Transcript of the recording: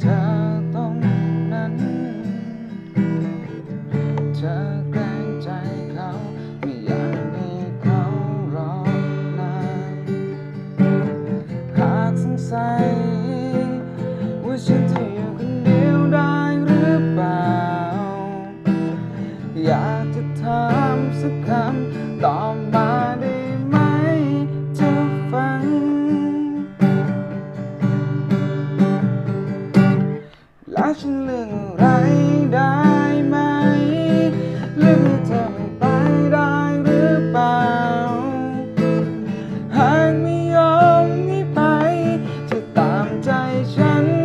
เธอตรงนั้น เธอแกล้งใจเขาม่อยากให้เขารอนานหากสงสัยว่าฉันจะอยู่คนเดียวได้หรือเปล่า อยากจะถามสักคำตอบมาได้าฉันเรื่องไรได้ไหมหรือเธอไม่ไปได้หรือเปล่า หากไม่ยอมนี้ไปจะตามใจฉัน